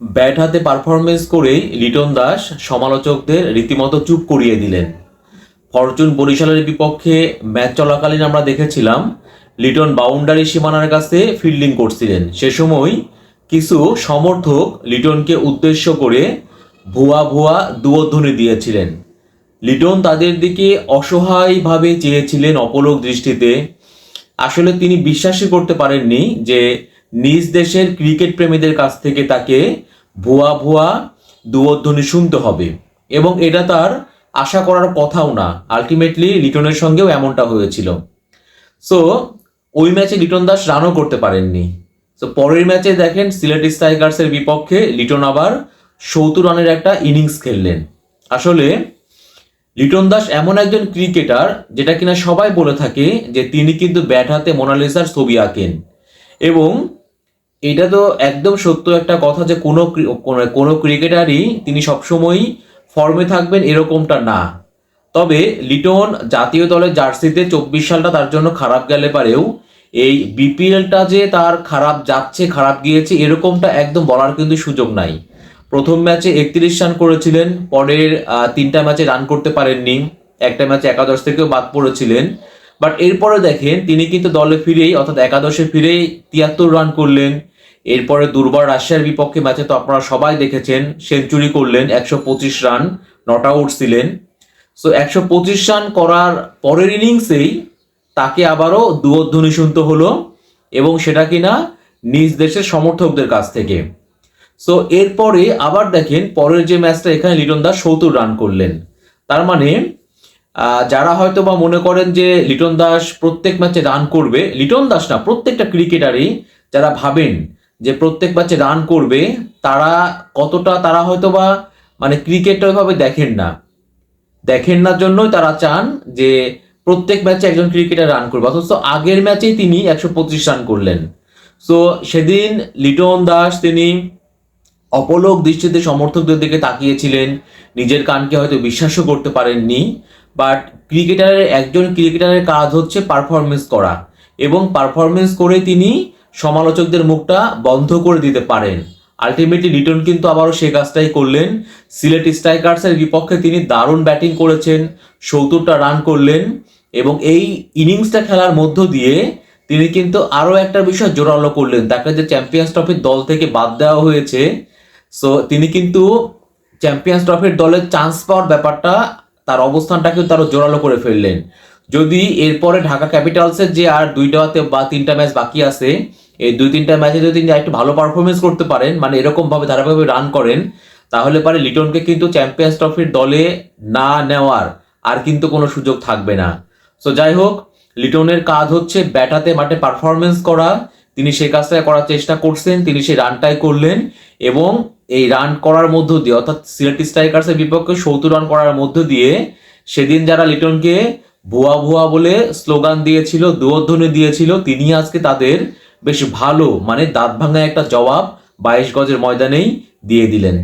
Bat হাতে performance করেই লিটন দাস সমালোচকদের রীতিমতো চুপ করিয়ে দিলেন। ফরচুন বরিশালের বিপক্ষে ম্যাচ চলাকালীন আমরা দেখেছিলাম, লিটন বাউন্ডারি সীমানার কাছে ফিল্ডিং করছিলেন। সে সময় কিছু সমর্থক লিটনকে উদ্দেশ্য করে ভুয়া ভুয়া দুয়োধ্বনি দিয়েছিলেন। লিটন তাদের দিকে অসহায়ভাবে চেয়েছিলেন অপলক দৃষ্টিতে। আসলে তিনি বিশ্বাসই করতে পারেননি যে নিজ দেশের ক্রিকেট প্রেমীদের কাছ থেকে তাকে ভুয়া ভুয়া দুয়োধ্বনি শুনতে হবে। এবং এটা তার আশা করার কথাও না। আলটিমেটলি লিটনের সঙ্গেও এমনটা হয়েছিল। সো ওই ম্যাচে লিটন দাস রানও করতে পারেননি। সো পরের ম্যাচে দেখেন সিলেট স্ট্রাইকার্সের বিপক্ষে লিটন আবার সত্তর রানের একটা ইনিংস খেললেন। আসলে, লিটন দাস এমন একজন ক্রিকেটার যেটা কিনা সবাই বলে থাকে যে তিনি কিন্তু ব্যাট হাতে মোনালিসার ছবি আঁকেন। এবং এটা তো একদম সত্য একটা কথা যে কোনো কোনো- ক্রিকেটারই তিনি সবসময়ই ফর্মে থাকবেন এরকমটা না। তবে লিটন জাতীয় দলের জার্সিতে চব্বিশ সালটা তার জন্য খারাপ গেলে পারেও এই বিপিএলটা যে তার খারাপ যাচ্ছে, খারাপ গিয়েছে, এরকমটা একদম বলার কিন্তু সুযোগ নাই। প্রথম ম্যাচে একত্রিশ রান করেছিলেন, পরের তিনটা ম্যাচে রান করতে পারেননি। একটা ম্যাচে একাদশ থেকেও বাদ পড়েছিলেন। বাট এরপরে দেখেন, তিনি কিন্তু দলে ফিরেই, অর্থাৎ একাদশে ফিরেই তিয়াত্তর রান করলেন। এরপরে দুর্বার রাশিয়ার বিপক্ষে ম্যাচে তো আপনারা সবাই দেখেছেন, সেঞ্চুরি করলেন, একশো পঁচিশ রান নট আউট ছিলেন সো একশো পঁচিশ রান করার পরের ইনিংসেই তাকে আবারও দুয়োধ্বনি শুনতে হলো এবং সেটা কিনা নিজ দেশের সমর্থকদের কাছ থেকে। সো এরপরে আবার দেখেন পরের যে ম্যাচটা এখানে লিটন দাস সত্তর রান করলেন। তার মানে যারা হয়তো বা মনে করেন যে লিটন দাস প্রত্যেক ম্যাচে রান করবে, লিটন দাস না, প্রত্যেকটা ক্রিকেটারই যারা ভাবেন যে প্রত্যেক ম্যাচে রান করবে, তারা কতটা তারা হয়তো বা মানে ক্রিকেটটা ওইভাবে দেখেন না। দেখেন না জন্যই তারা চান যে প্রত্যেক ম্যাচে একজন ক্রিকেটার রান করবে। অথচ আগের ম্যাচেই তিনি একশো পঁচিশ রান করলেন। সো সেদিন লিটন দাস তিনি অপলোক দৃষ্টিতে সমর্থকদের দিকে তাকিয়েছিলেন। নিজের কানকে হয়তো বিশ্বাসও করতে পারেননি। বাট ক্রিকেটারের একজন ক্রিকেটারের কাজ হচ্ছে পারফরমেন্স করা। এবং পারফরমেন্স করে তিনি সমালোচকদের মুখটা বন্ধ করে দিতে পারেন। আলটিমেটলি লিটন কিন্তু আবারও সে কাজটাই করলেন। সিলেট স্ট্রাইকার্সের বিপক্ষে তিনি দারুণ ব্যাটিং করেছেন, সত্তরটা রান করলেন এবং এই ইনিংসটা খেলার মধ্য দিয়ে তিনি কিন্তু আরও একটা বিষয় জোরালো করলেন। তাকে যে চ্যাম্পিয়ন্স ট্রফির দল থেকে বাদ দেওয়া হয়েছে। সো তিনি কিন্তু চ্যাম্পিয়ন্স ট্রফির দলের চান্স পাওয়ার ব্যাপারটা, তার অবস্থানটাকে তারও জোরালো করে ফেললেন। যদি এরপরে ঢাকা ক্যাপিটালসের যে আর দুইটাতে বা তিনটা ম্যাচ বাকি আছে এই দুই তিনটা ম্যাচে যদি তিনি একটু ভালো পারফরমেন্স করতে পারেন মানে এরকম ভাবে ধারাবাহিকভাবে রান করেন, তাহলে পারে লিটনকে কিন্তু চ্যাম্পিয়ন্স ট্রফির দলে না নেওয়ার আর কিন্তু কোনো সুযোগ থাকবে না। সো যাই হোক, লিটনের কাজ হচ্ছে ব্যাটাতে মাঠে পারফরমেন্স করা। তিনি সেই কাজটা করার চেষ্টা করছেন, তিনি সেই রানটাই করলেন এবং এই রান করার মধ্য দিয়ে, অর্থাৎ সিলেট স্ট্রাইকার্সের বিপক্ষে সত্তর রান করার মধ্য দিয়ে সেদিন যারা লিটনকে ভুয়া ভুয়া বলে স্লোগান দিয়েছিল দুয়োধ্বনি দিয়েছিল তিনি আজকে তাদের বেশ ভালো মানে দাঁত ভাঙা একটা জবাব বাইশ গজের ময়দানেই দিয়ে দিলেন।